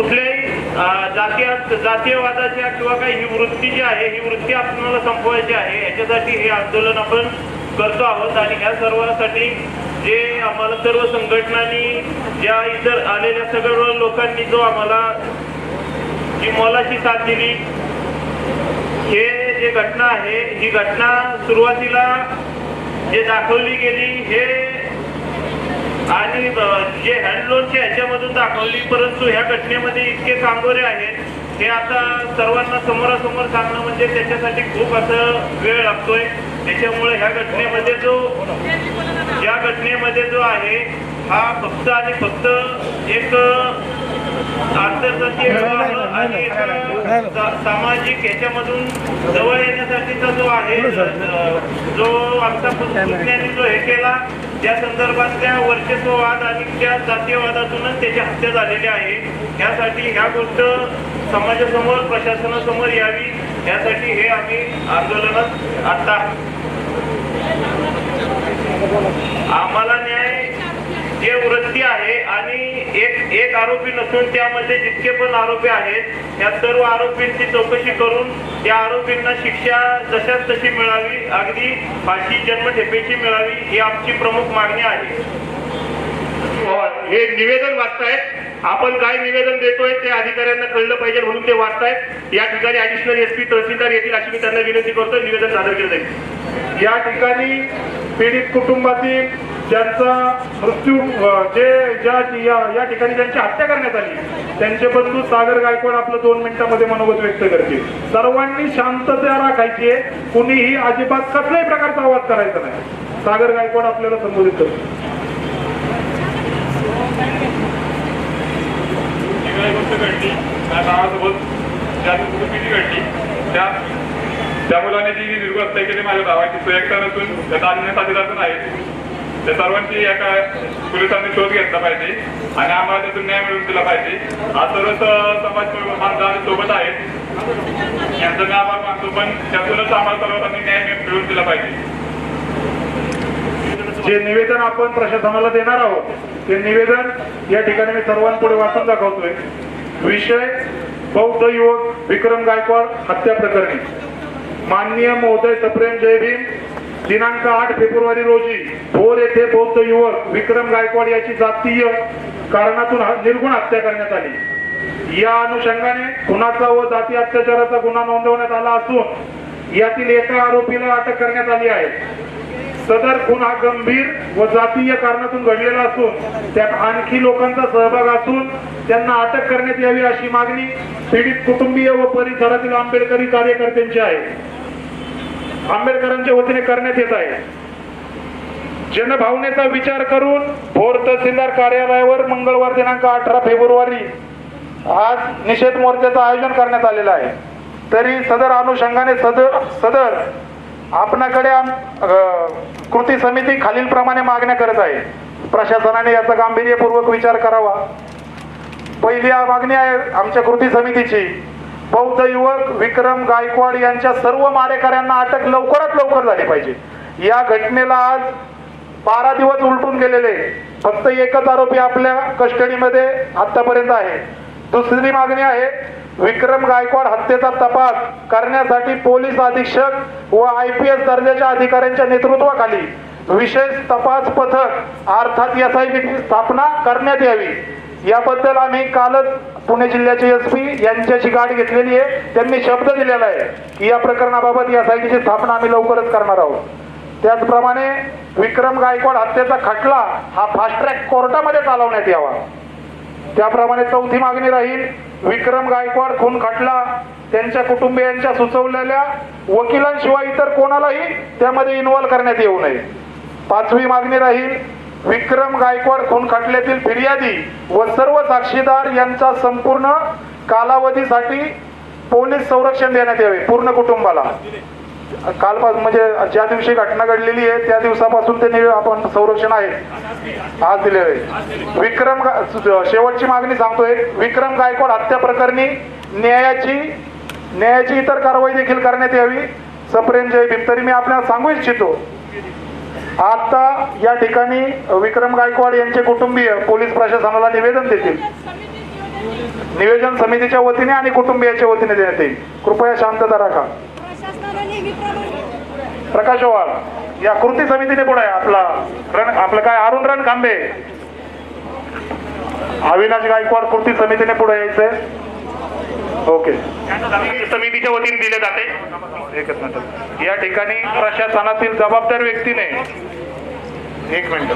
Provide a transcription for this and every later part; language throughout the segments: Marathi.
कुठल्याही जातीय जातीयवादाच्या किंवा काही ही वृत्ती जी आहे ही वृत्ती आपल्याला संपवायची आहे याच्यासाठी हे आंदोलन आपण करतो आहोत. आणि ह्या सर्वांसाठी जे आम्हाला सर्व संघटनांनी ज्या इतर आलेल्या सगळ्या लोकांनी जो आम्हाला जी मोलाची साथ दिली हे जे घटना आहे ही घटना सुरुवातीला जे दाखवली गेली हे आणि जे हँडलोनच्या ह्याच्यामधून दाखवली परंतु ह्या घटनेमध्ये इतके कांगोरे आहेत हे आता सर्वांना समोरासमोर सांगणं म्हणजे त्याच्यासाठी खूप असं वेळ लागतोय. त्याच्यामुळे ह्या घटनेमध्ये जो या घटनेमध्ये जो आहे हा फक्त आणि फक्त एक आंतरजातीय विवाह आणि सामाजिक याच्यामधून जवळ येण्यासाठीचा जो आहे जो आमचा पुतण्याने जो हे केला त्या संदर्भातल्या वर्चस्ववाद आणि त्या जातीयवादातूनच त्याची हत्या झालेली आहे यासाठी ह्या गोष्ट समाजासमोर प्रशासनासमोर यावी यासाठी हे आम्ही आंदोलनात आता आम्हाला न्याय जे वृत्ती आहे आणि एक एक आरोपी नसून त्यामध्ये जितके पण आरोपी आहेत त्या सर्व आरोपींची चौकशी करून त्या आरोपींना शिक्षा जशाच तशी मिळावी अगदी फाशी जन्मठेपेची मिळावी ही आमची प्रमुख मागणी आहे. हे निवेदन वाचतायत. आपण काय निवेदन देतोय ते अधिकाऱ्यांना कळलं पाहिजे म्हणून ते वाचतायत. या ठिकाणी ऍडिशनल एसपी तहसीलदार येतील अशी मी त्यांना विनंती करतो निवेदन सादर केलं जाईल. या ठिकाणी पीडित कुटुंबातील ज्यांचा मृत्यू जे ज्या या, ठिकाणी ज्यांची हत्या करण्यात आली त्यांचे बंधू सागर गायकवाड आपलं दोन मिनिटांमध्ये मनोगत व्यक्त करतील. सर्वांनी शांतता राखायची आहे. कुणीही अजिबात कसल्याही प्रकारचा आवाज करायचा नाही. सागर गायकवाड आपल्याला संबोधित करतो त्या त्या मुलाने जी निर्गुण हत्या केली माझ्या भावाची सुयक्ता नसून त्याचा अन्य साथीदार नाही त्या सर्वांची एका पोलिसांनी शोध घेतला पाहिजे आणि आम्हाला त्यातून न्याय मिळवून दिला पाहिजे. आज सर्वच समाज बांधव सोबत आहेत. यांचा मी आभार मानतो पण त्यातूनच आम्हाला सर्वांनी न्याय मिळवून दिला पाहिजे. जे निवेदन आपण प्रशासनाला देणार आहोत ते निवेदन या ठिकाणी मी सर्वांपुढे वाचून दाखवतोय. विषय बौद्ध युवक विक्रम गायकवाड हत्या प्रकरणी. माननीय महोदय सप्रेम जय भीम. दिनांक आठ फेब्रुवारी रोजी भोर येथे बौद्ध युवक विक्रम गायकवाड याची जातीय कारणातून निर्गुण हत्या करण्यात आली. या अनुषंगाने खुनाचा व जाती अत्याचाराचा गुन्हा नोंदवण्यात आला असून यातील एका आरोपीला अटक करण्यात आली आहे. सदर खून हा गंभीर व जातीय कारणातून घडलेला असून त्यात आणखी लोकांचा सहभाग असून त्यांना अटक करण्यात यावी अशी मागणी पीडित कुटुंबीय व परिसरातील आंबेडकरी कार्यकर्त्यांची आहे. आंबेडकरांच्या वतीने करण्यात येत आहे. जनभावनेचा विचार करून भोर तहसीलदार कार्यालयावर मंगळवार दिनांक अठरा फेब्रुवारी आज निषेध मोर्चाचं आयोजन करण्यात आलेलं आहे. तरी सदर अनुषंगाने सदर सदर आपणाकडे कृती समिती खालीलप्रमाणे मागण्या करत आहे. प्रशासनाने याचा गांभीर्यपूर्वक विचार करावा. पहिली मागणी आहे आमच्या कृती समितीची. बौद्ध युवक विक्रम गायकवाड यांच्या सर्व मारेकऱ्यांना अटक लवकरात लवकर झाली पाहिजे. या घटनेला आज बारा दिवस उलटून गेलेले फक्त एकच आरोपी आपल्या कस्टडीमध्ये आतापर्यंत आहे. दुसरी मागणी आहे विक्रम गायकवाड हत्येचा तपास करण्यासाठी पोलीस अधीक्षक व आय पी एस दर्जाच्या अधिकाऱ्यांच्या नेतृत्वाखाली विशेष तपास पथक अर्थात एस आय ची स्थापना करण्यात यावी. याबद्दल आम्ही कालच पुणे जिल्ह्याचे एस पी यांच्याशी गाठ घेतलेली आहे. त्यांनी शब्द दिलेला आहे की या प्रकरणाबाबत या साईटीची स्थापना आम्ही लवकरच करणार आहोत. त्याचप्रमाणे विक्रम गायकवाड हत्येचा खटला हा फास्ट ट्रॅक कोर्टामध्ये चालवण्यात यावा. त्याप्रमाणे चौथी मागणी राहील विक्रम गायकवाड खून खटला त्यांच्या कुटुंबियांच्या सुचवलेल्या वकिलांशिवाय इतर कोणालाही त्यामध्ये इन्व्हॉल्व करण्यात येऊ नये. पाचवी मागणी राहील विक्रम गायकवाड खून खटल्यातील फिर्यादी व सर्व साक्षीदार यांचा संपूर्ण कालावधीसाठी पोलीस संरक्षण देण्यात यावे पूर्ण कुटुंबाला. कालपासून म्हणजे ज्या दिवशी घटना घडलेली आहे त्या दिवसापासून ते आपण संरक्षण आहे आज दिले आहे. विक्रम शेवटची मागणी सांगतोय विक्रम गायकवाड हत्या प्रकरणी न्यायाची न्यायाची इतर कारवाई देखील करण्यात यावी. सप्रेम जय भीम तरी मी आपल्याला सांगू इच्छितो आता या ठिकाणी विक्रम गायकवाड यांचे कुटुंबीय पोलीस प्रशासनाला निवेदन देतील. निवेदन समितीच्या वतीने आणि कुटुंबियाच्या वतीने देण्यात येईल. कृपया शांतता राखा. प्रकाश ओवाळ या कृती समितीने पुढे आहे आपला रण आपलं काय अरुण रणखांबे अविनाश गायकवाड कृती समितीने पुढे यायचंय. ओके. समितीच्या वतीने दिले जाते. एकच मिनिट. या ठिकाणी प्रशासनातील जबाबदार व्यक्तीने एक मिनिट.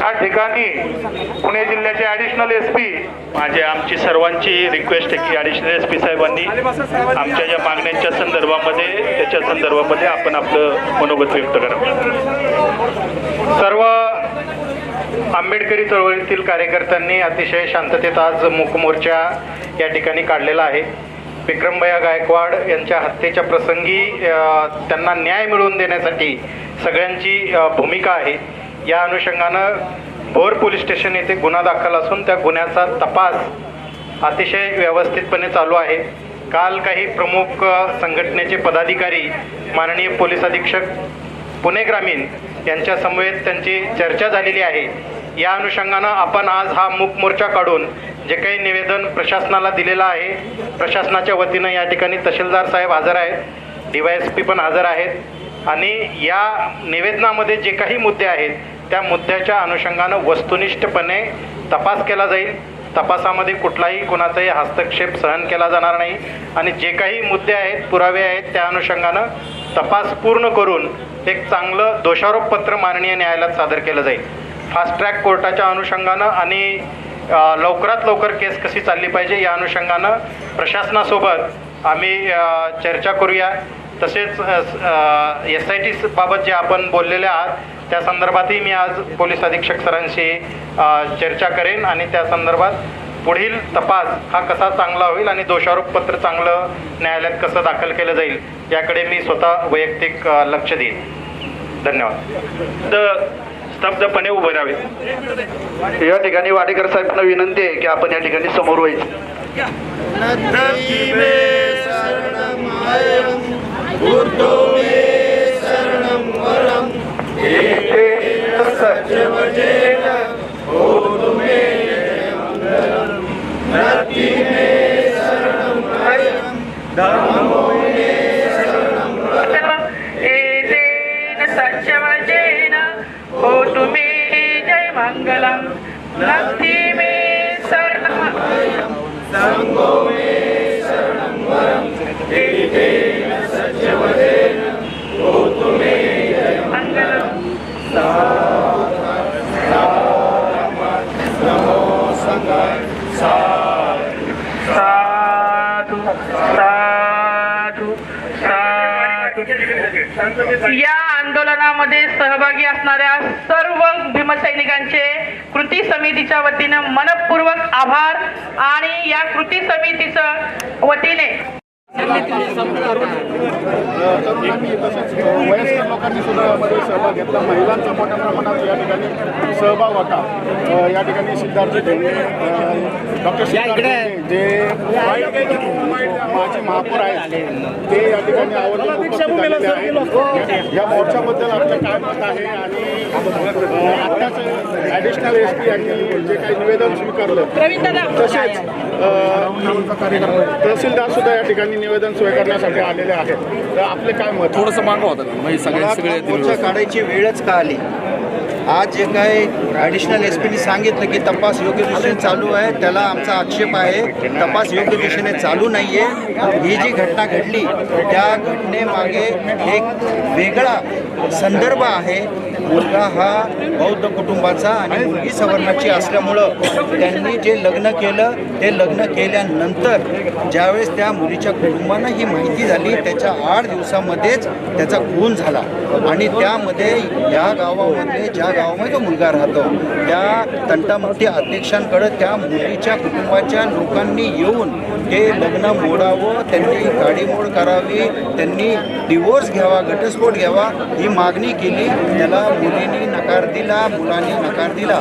या ठिकाणी पुणे जिल्ह्याचे ऍडिशनल एस पी माझे आमची सर्वांची रिक्वेस्ट आहे की ॲडिशनल एस पी साहेबांनी आमच्या ज्या मागण्यांच्या संदर्भामध्ये त्याच्या संदर्भामध्ये आपण आपलं मनोगत व्यक्त करावं. सर्व आंबेडकरी चळवळीतील कार्यकर्त्यांनी अतिशय शांततेत आज मूक मोर्चा या ठिकाणी काढलेला आहे. विक्रमभया गायकवाड यांच्या हत्येच्या प्रसंगी त्यांना न्याय मिळवून देण्यासाठी सगळ्यांची भूमिका आहे. या अनुषंगानं भोर पोलीस स्टेशन येथे गुन्हा दाखल असून त्या गुन्ह्याचा तपास अतिशय व्यवस्थितपणे चालू आहे. काल काही प्रमुख संघटनेचे पदाधिकारी माननीय पोलीस अधीक्षक पुणे ग्रामीण यांच्या समवेत त्यांची चर्चा झालेली आहे. या अनुषंगानं आपण आज हा मूक मोर्चा काढून जे काही निवेदन प्रशासनाला दिलेलं आहे प्रशासनाच्या वतीनं या ठिकाणी तहसीलदार साहेब हजर आहेत डी वाय एस पी पण हजर आहेत आणि या निवेदनामध्ये जे काही मुद्दे आहेत त्या मुद्द्याच्या अनुषंगानं वस्तुनिष्ठपणे तपास केला जाईल. तपासामध्ये कुठलाही कोणाचाही हस्तक्षेप सहन केला जाणार नाही आणि जे काही मुद्दे आहेत पुरावे आहेत त्या अनुषंगानं तपास पूर्ण करून एक चांगलं दोषारोपपत्र माननीय न्यायालयात सादर केलं जाईल. फास्ट ट्रॅक कोर्टाच्या अनुषंगानं आणि लवकरात लवकर केस कशी चालली पाहिजे या अनुषंगानं प्रशासनासोबत आम्ही चर्चा करूया. तसेच एस आय टी बाबत जे आपण बोललेले आहात त्या संदर्भातही मी आज पोलीस अधीक्षक सरांशी चर्चा करेन आणि त्या संदर्भात पुढील तपास हा कसा चांगला होईल आणि दोषारोपपत्र चांगलं न्यायालयात कसं दाखल केलं जाईल याकडे मी स्वतः वैयक्तिक लक्ष देईन. धन्यवाद. तर स्तब्धपणे उभे राहावे. या ठिकाणी वाडेकर साहेबांना विनंती आहे की आपण या ठिकाणी समोर व्हायचं. Mangalam Nakti Me Saranam Sangho Me Saranam Varam Na Satya Vade यामध्ये सहभागी असणाऱ्या सर्व भीमसैनिकांचे कृती समितीच्या वतीनं मनपूर्वक आभार आणि या कृती समितीचं वतीने तरुणांनी तसेच वयस्कर लोकांनी सुद्धा यामध्ये सहभाग घेतला. महिलांचा मोठ्या प्रमाणात या ठिकाणी सहभाग होता. या ठिकाणी सिद्धार्थ ढेंगे डॉक्टर सिद्धार्थ जे माजी महापौर आहेत ते या ठिकाणी आहेत. या मोर्चाबद्दल आपलं काय मत आहे आणि आत्ताच ॲडिशनल एस पी यांनी जे काही निवेदन स्वीकारलं तसेच तहसीलदार सुद्धा या ठिकाणी निवेदन स्वीकारण्यासाठी आलेले आहेत. तर आपले काय मत? थोडंसं मागं होतं मोर्चा काढायची वेळच का आली आज जे काय ॲडिशनल एस पीने सांगितलं की तपास योग्य दिशेने चालू आहे त्याला आमचा आक्षेप आहे. तपास योग्य दिशेने चालू नाही आहे ही जी घटना घडली त्या घटनेमागे एक वेगळा संदर्भ आहे. मुलगा हा बौद्ध कुटुंबाचा आणि मुलगी सवर्णाची असल्यामुळं त्यांनी जे लग्न केलं ते लग्न केल्यानंतर ज्यावेळेस त्या मुलीच्या कुटुंबांना ही माहिती झाली त्याच्या आठ दिवसामध्येच त्याचा खून झाला. आणि त्यामध्ये या गावामध्ये ज्या गावामध्ये तो मुलगा राहतो त्या तंटामुक्ती अध्यक्षांकडे त्या मुलीच्या कुटुंबाच्या लोकांनी येऊन ते लग्न मोडावं त्यांनी गाडीमोड करावी त्यांनी डिवोर्स घ्यावा घटस्फोट घ्यावा ही मागणी केली. त्याला मुलींनी नकार दिला मुलांनी नकार दिला.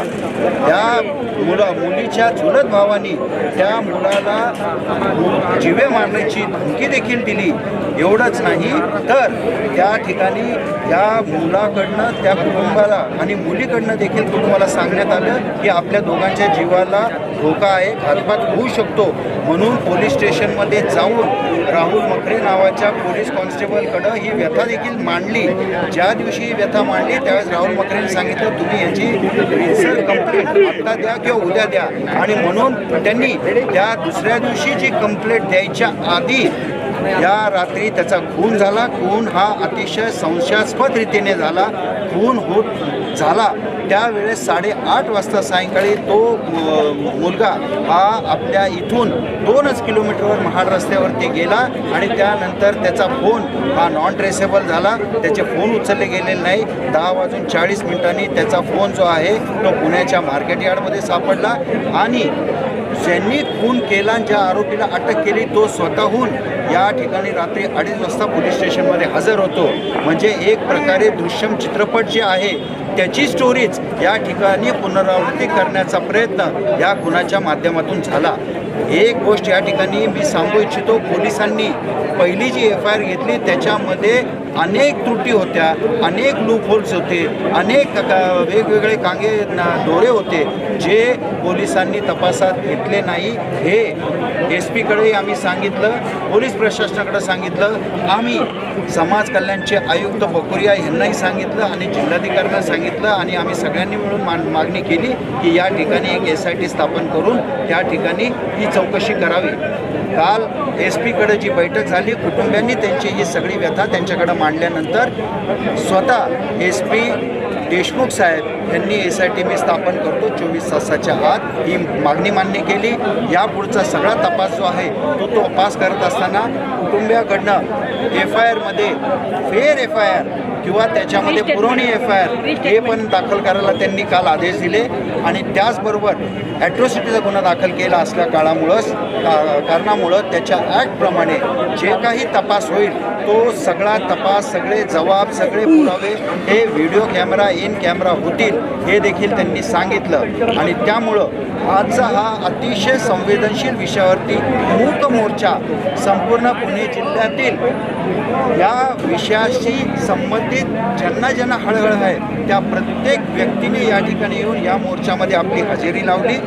त्या मुला मुलीच्या चुलत भावानी त्या मुलाला जिवे मारण्याची धमकी देखील दिली. एवढंच नाही तर त्या ठिकाणी त्या मुलाकडनं त्या कुटुंबाला आणि मुलीकडनं देखील कुटुंबाला सांगण्यात आलं की आपल्या दोघांच्या जीवाला धोका आहे घातपात होऊ शकतो. म्हणून पोलीस स्टेशनमध्ये जाऊन राहुल मकरे नावाच्या पोलीस कॉन्स्टेबलकडं ही व्यथा देखील मांडली. ज्या दिवशी ही व्यथा मांडली त्यावेळेस राहुल मकरेने सांगितलं तुम्ही याची रिसर कंप्लेंट आत्ता द्या किंवा उद्या द्या. आणि म्हणून त्यांनी त्या दुसऱ्या दिवशी जी कंप्लेंट द्यायच्या आधी या रात्री त्याचा खून झाला. खून हा अतिशय संशयास्पद रीतीने झाला. खून होत झाला. त्यावेळेस साडेआठ वाजता सायंकाळी तो मुलगा हा आपल्या इथून दोनच किलोमीटरवर महाड रस्त्यावरती गेला आणि त्यानंतर त्याचा फोन हा नॉन ट्रेसेबल झाला. त्याचे फोन उचलले गेलेले नाही. दहा वाजून चाळीस मिनिटांनी त्याचा फोन जो आहे तो पुण्याच्या मार्केट यार्डमध्ये सापडला आणि ज्यांनी खून केला आणि ज्या आरोपीला अटक केली तो स्वतःहून या ठिकाणी रात्री अडीच वाजता पोलीस स्टेशनमध्ये हजर होतो. म्हणजे एक प्रकारे दृश्यम चित्रपट जे आहे त्याची स्टोरीज या ठिकाणी पुनरावृत्ती करण्याचा प्रयत्न या खुनाच्या माध्यमातून झाला. एक गोष्ट या ठिकाणी मी सांगू इच्छितो पोलिसांनी पहिली जी एफ आय आर घेतली त्याच्यामध्ये अनेक त्रुटी होत्या अनेक लूप होल्स होते अनेक का- वेगवेगळे कांगे दोरे होते जे पोलिसांनी तपासात घेतले नाही. हे एस पीकडे आम्ही सांगितलं पोलीस प्रशासनाकडे सांगितलं आम्ही समाज कल्याणचे आयुक्त बकुरिया यांनाही सांगितलं आणि जिल्हाधिकाऱ्यांना सांगितलं आणि आम्ही सगळ्यांनी मिळून मान मागणी केली की या ठिकाणी एक एस आय टी स्थापन करून त्या ठिकाणी ही चौकशी करावी. काल एस पीकडे जी बैठक झाली कुटुंबियांनी त्यांची ही सगळी व्यथा त्यांच्याकडे मांडल्यानंतर स्वतः एस पी देशमुख साहेब यांनी एस आय टी मी स्थापन करतो चोवीस तासाच्या आत ही मागणी मान्य केली. यापुढचा सगळा तपास जो आहे तो तो तपास करत असताना कुटुंबियाकडनं एफ आय आरमध्ये फेर एफ आय आर किंवा त्याच्यामध्ये पुरवणी एफ आय आर हे पण दाखल करायला त्यांनी काल आदेश दिले आणि त्याचबरोबर ॲट्रॉसिटीचा गुन्हा दाखल केला असल्या काळामुळंच कारणामुळं त्याच्या ॲक्टप्रमाणे जे काही तपास होईल तो सगळा तपास सगळे जबाब सगळे पुरावे हे व्हिडिओ कॅमेरा इन कॅमेरा होतील हे देखील त्यांनी सांगितलं. आणि त्यामुळं आजचा हा अतिशय संवेदनशील विषयावरती मूक मोर्चा संपूर्ण पुणे जिल्ह्यातील या विषयाशी संबंधित ज्यांना ज्यांना हळहळ आहे त्या प्रत्येक व्यक्तीने या ठिकाणी येऊन या मोर्चामध्ये आपली हजेरी लावली.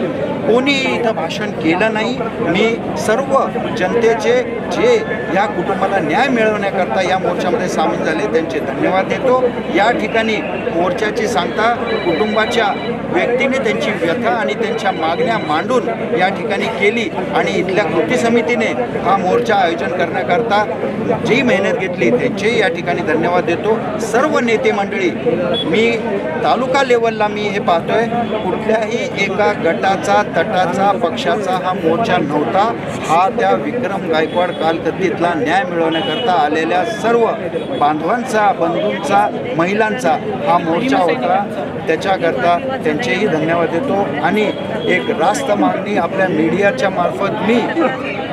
कोणी इथं भाषण केलं नाही मी सर्व जनतेचे जे या कुटुंबाला न्याय मिळवण्याकरता या मोर्चामध्ये सामील झाले त्यांचे धन्यवाद देतो. या ठिकाणी मोर्चाची सांगता कुटुंबाच्या व्यक्तीने त्यांची व्यथा आणि त्यांच्या मागण्या मांडून या ठिकाणी केली आणि इथल्या कृती समितीने हा मोर्चा आयोजन करण्याकरता जी मेहनत घेतली त्यांचेही या ठिकाणी धन्यवाद देतो. सर्व नेते मंडळी मी तालुका लेवलला मी हे पाहतोय कुठल्याही एका गटाचा तटाचा पक्षाचा हा मोर्चा नव्हता. हा त्या विक्रम गायकवाड कालकत्तीतला न्याय मिळवण्याकरता आलेल्या सर्व बांधवांचा बंधूंचा महिलांचा हा मोर्चा होता. त्याच्याकरता त्यांचेही धन्यवाद देतो. आणि एक रास्त मागणी आपल्या मीडियाच्या मार्फत मी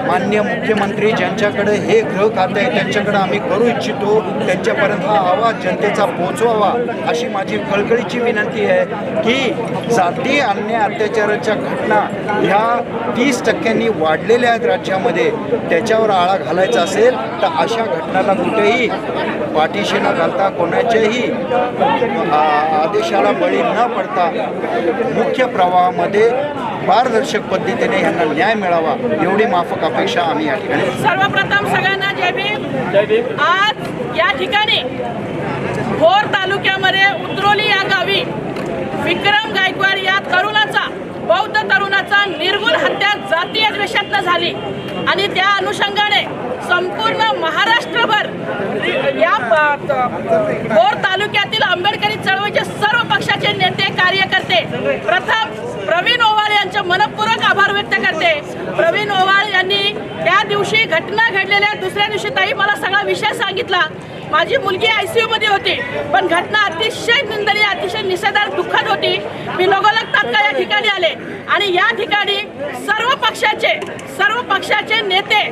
मान्य मुख्यमंत्री ज्यांच्याकडे हे गृह खाते आहे त्यांच्याकडे आम्ही करू इच्छितो. त्यांच्यापर्यंत हा आवाज जनतेचा पोहोचवावा अशी माझी कळकळीची विनंती आहे की जाती अन्याय अत्याचाराच्या घटना ह्या तीस टक्क्यांनी वाढलेल्या आहेत राज्यामध्ये. त्याच्यावर आळा घालायचा असेल तर अशा घटनाला कुठेही पाठीशी न घालता कोणाच्याही आ- आदेशाला बळी न पडता मुख्य प्रवाहामध्ये पारदर्शक पद्धतीने यांना न्याय मिळावा एवढी माफक अपेक्षा आम्ही या ठिकाणी सर्वप्रथम सगळ्यांना जय भीम. आज या ठिकाणी भोर तालुक्यामध्ये उतरोली या गावी विक्रम गायकवाड या तरुणाचा बौद्ध तरुणाचा निर्गुण हत्या जातीय द्वेषातनं झाली. आणि त्या अनुषंगाने संपूर्ण महाराष्ट्रभर या भोर तालुक्यातील आंबेडकरी चळवळीचे सर्व पक्षाचे नेते कार्यकर्ते प्रथम प्रवीण ओवाळ यांचे मनपूर्वक आभार व्यक्त करते. प्रवीण ओवाळ यांनी त्या दिवशी घटना घडलेल्या दुसऱ्या दिवशी ताई मला सगळा विषय सांगितला. माझी मुलगी आयसीयू मध्ये होती पण घटना अतिशय निंदनीय अतिशय निषेधार्थ दुःखद होती. मी लगोलग तात्काळ या ठिकाणी आले आणि या ठिकाणी सर्व पक्षाचे सर्व पक्षाचे नेते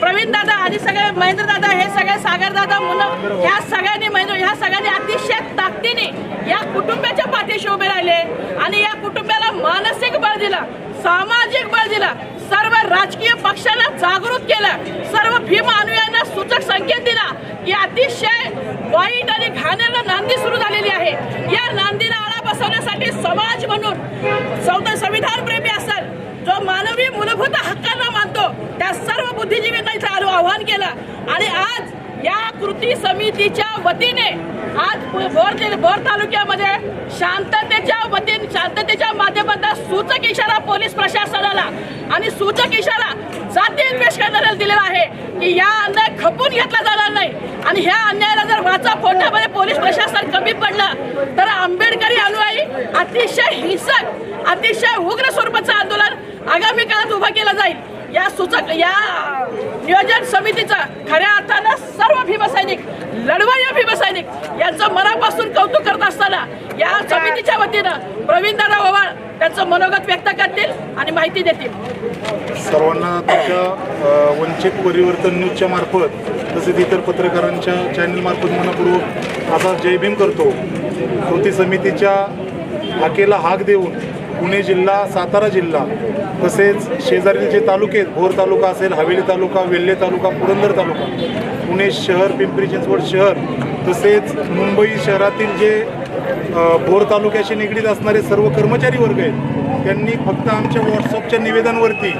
प्रवीण दादा आणि सगळे महेंद्र दादा हे सगळे सागर दादा मुलं ह्या सगळ्यांनी महेंद्र ह्या सगळ्यांनी अतिशय ताकदीने या कुटुंबाच्या पाठीशी उभे राहिले आणि या कुटुंबाला मानसिक बळ दिलं. सामाजिक बळ दिला. सर्व राजकीय पक्षाला जागृत केलं. सर्व भीम अनुयायांना सूचक संकेत दिला. की अतिशय वाईट आणि घाण्याला नांदी सुरू झालेली आहे. या नांदीला आळा बसवण्यासाठी समाज म्हणून चौदा संविधान प्रेमी असेल जो मानवी मूलभूत हक्कांना मानतो त्या सर्व बुद्धिजीवींना इथं आलो आव्हान केलं. आणि आज या कृती समितीच्या वतीने आज भर भर भोर तालुक्यामध्ये शांततेच्या वतीने शांततेच्या माध्यमातून सूचक इशारा पोलीस प्रशासनाला आणि सूचक इशारा जाती द्वेष करणाऱ्याला दिलेला आहे की या अन्याय खपून घेतला जाणार नाही. आणि ह्या अन्यायाला जर वाचा फोडण्यामध्ये पोलीस प्रशासन कमी पडलं तर आंबेडकरी अनुयायी अतिशय हिंसक अतिशय उग्र स्वरूपाचं आंदोलन आगामी काळात उभं केलं जाईल. या सूचक या नियोजन समितीचं खऱ्या अर्थानं सर्व भीमसैनिक लढवय्या भीमसैनिक यांचं मनापासून कौतुक करत असताना या समितीच्या वतीनं प्रवीण दादा ओवाळ त्यांचं मनोगत व्यक्त करतील आणि माहिती देतील. सर्वांना त्याच्या वंचित परिवर्तन न्यूजच्या मार्फत तसेच इतर पत्रकारांच्या चॅनल मार्फत मनपूर्वक आता जयभीम करतो. कृती समितीच्या हाकेला हाक देऊन पुणे जिल्हा सातारा जिल्हा तसेच शेजारील जे तालुके आहेत भोर तालुका असेल हवेली तालुका वेल्हे तालुका पुरंदर तालुका पुणे शहर पिंपरी चिंचवड शहर तसेच मुंबई शहरातील जे भोर तालुक्याशी निगडीत असणारे सर्व कर्मचारी वर्ग आहेत त्यांनी फक्त आमच्या व्हॉट्सअपच्या निवेदनावरती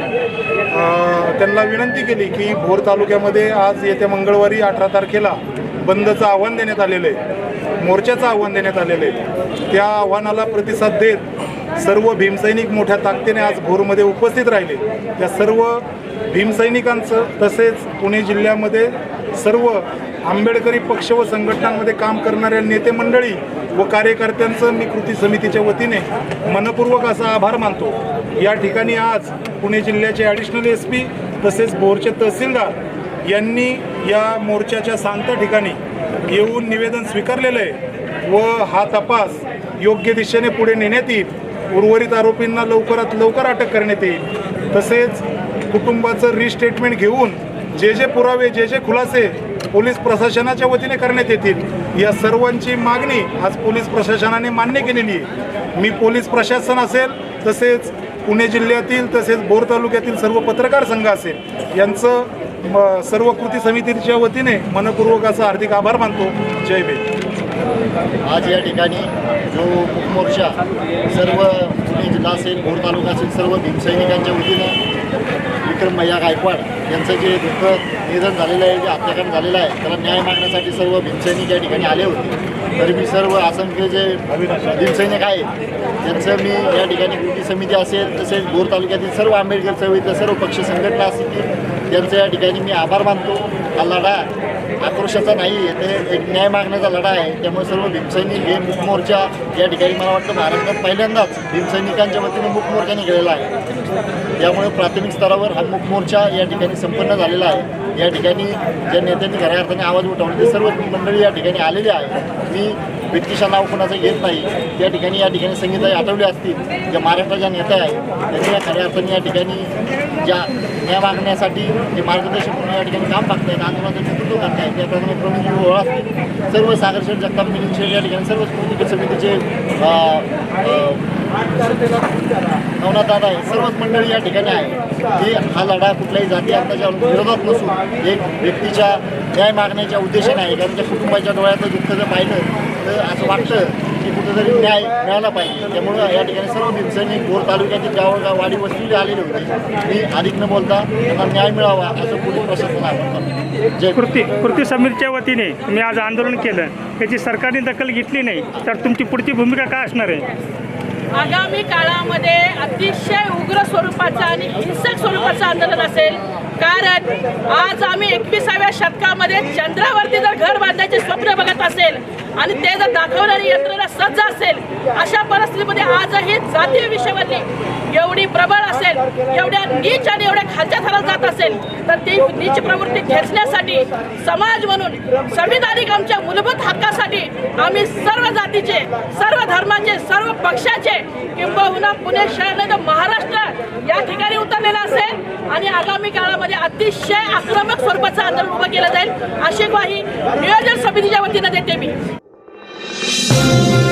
त्यांना विनंती केली की भोर तालुक्यामध्ये आज येत्या मंगळवारी अठरा तारखेला बंदचं आव्हान देण्यात आलेलं आहे मोर्चाचं आव्हान देण्यात आलेलं आहे. त्या आव्हानाला प्रतिसाद देत सर्व भीमसैनिक मोठ्या ताकदीने आज भोरमध्ये उपस्थित राहिले. त्या सर्व भीमसैनिकांचं तसेच पुणे जिल्ह्यामध्ये सर्व आंबेडकरी पक्ष व संघटनांमध्ये काम करणाऱ्या नेते मंडळी व कार्यकर्त्यांचं मी कृती समितीच्या वतीने मनपूर्वक असा आभार मानतो. या ठिकाणी आज पुणे जिल्ह्याचे ॲडिशनल एस पी तसेच भोरचे तहसीलदार यांनी या मोर्चाच्या सांगता ठिकाणी येऊन निवेदन स्वीकारलेलं आहे व हा तपास योग्य दिशेने पुढे नेण्यात येईल. उर्वरित आरोपींना लवकरात लवकर अटक करण्यात येईल. तसेच कुटुंबाचं रिस्टेटमेंट घेऊन जे जे पुरावे जे जे खुलासे पोलीस प्रशासनाच्या वतीने करण्यात येतील या सर्वांची मागणी आज पोलीस प्रशासनाने मान्य केलेली आहे. मी पोलीस प्रशासन असेल तसेच पुणे जिल्ह्यातील तसेच बोर तालुक्यातील सर्व पत्रकार संघ असेल यांचं सर्व कृती समितीच्या वतीने मनपूर्वक असा हार्दिक आभार मानतो. जय भीम. आज या ठिकाणी जो मोर्चा सर्व पुणे जिल्हा असेल भोर तालुका असेल सर्व भीमसैनिकांच्या वतीनं विक्रम मैया गायकवाड यांचं जे दुःख निधन झालेलं आहे जे हत्याकांड झालेलं आहे त्याला न्याय मागण्यासाठी सर्व भीमसैनिक या ठिकाणी आले होते. तरी मी सर्व असंख्य जे भीमसैनिक आहेत त्यांचं मी या ठिकाणी कृती समिती असेल तसेच भोर तालुक्यातील सर्व आंबेडकर चळवळीतल्या सर्व पक्ष संघटना असतील त्यांचं या ठिकाणी मी आभार मानतो. हा लढा आक्रोशाचा नाही आहे ते एक न्याय मागण्याचा लढा आहे. त्यामुळे सर्व भीमसैनिक हे मुकमोर्चा या ठिकाणी मला वाटतं महाराष्ट्रात पहिल्यांदाच भीमसैनिकांच्या वतीने मुख मोर्चा निघालेला आहे. त्यामुळे प्राथमिक स्तरावर हा मुकमोर्चा या ठिकाणी संपन्न झालेला आहे. या ठिकाणी ज्या नेत्यांनी खऱ्या अर्थाने आवाज उठवले ते सर्व मंडळी या ठिकाणी आलेली आहे मी व्यक्तीच्या नाव कोणाचं घेत नाही. त्या ठिकाणी या ठिकाणी संगीताई आठवले असतील. ज्या महाराष्ट्राच्या नेत्या आहेत त्यांनी या खऱ्या अर्थाने या ठिकाणी ज्या न्याय मागण्यासाठी जे मार्गदर्शन म्हणून या ठिकाणी काम बघतायत आंदोलनाचं नेतृत्व करतायत त्याप्रमाणे प्रमुख ओळा असतील. सर्व सागरशेठ जगताप मिलिंद शेठ या ठिकाणी सर्व कृती समितीचे नवनाथ दादा आहे सर्वच मंडळी या ठिकाणी आहे की हा लढा कुठल्याही जाती आताच्या विरोधात नसून एक व्यक्तीच्या न्याय मागण्याच्या उद्देशाने आहे. कारण त्या कुटुंबाच्या डोळ्याचं दुःख जर पाहिलं तर असं वाटतं की कुठेतरी न्याय मिळाला पाहिजे. त्यामुळं या ठिकाणी सर्व भीमसैनिक भोर तालुक्यातील गावोगाव वाडी वस्तीला आलेले होते. मी अधिक न बोलता त्यांना न्याय मिळावा असं पोलीस करतो जय कृती कृती समितीच्या वतीने तुम्ही आज आंदोलन केलं. त्याची सरकारने दखल घेतली नाही तर तुमची पुढची भूमिका काय असणार आहे? आगामी काळामध्ये अतिशय उग्र स्वरूपाचं आणि हिंसक स्वरूपाचं आंदोलन असेल. कारण आज आम्ही एकविसाव्या शतकामध्ये चंद्रावरती जर घर बांधायचे स्वप्न बघत असेल आणि ते जर दाखवणारी यंत्रणा सज्ज असेल अशा परिस्थितीमध्ये आजही जातीय विषयावरती एवढी प्रबळ असेल एवढ्या नीच आणि एवढ्या खालच्या थरात जात असेल तर ती नीच प्रवृत्ती खेचण्यासाठी समाज म्हणून संविधानिक आमच्या मूलभूत हक्कासाठी आम्ही सर्व जातीचे सर्व धर्माचे सर्व पक्षाचे किंबहुना पुणे शहर नाही तर महाराष्ट्र या ठिकाणी उतरलेला असेल आणि आगामी काळामध्ये अतिशय आक्रमक स्वरूपाचं आंदोलन उभं केलं जाईल अशी ग्वाही नियोजन समितीच्या वतीनं देते मी. Thank you.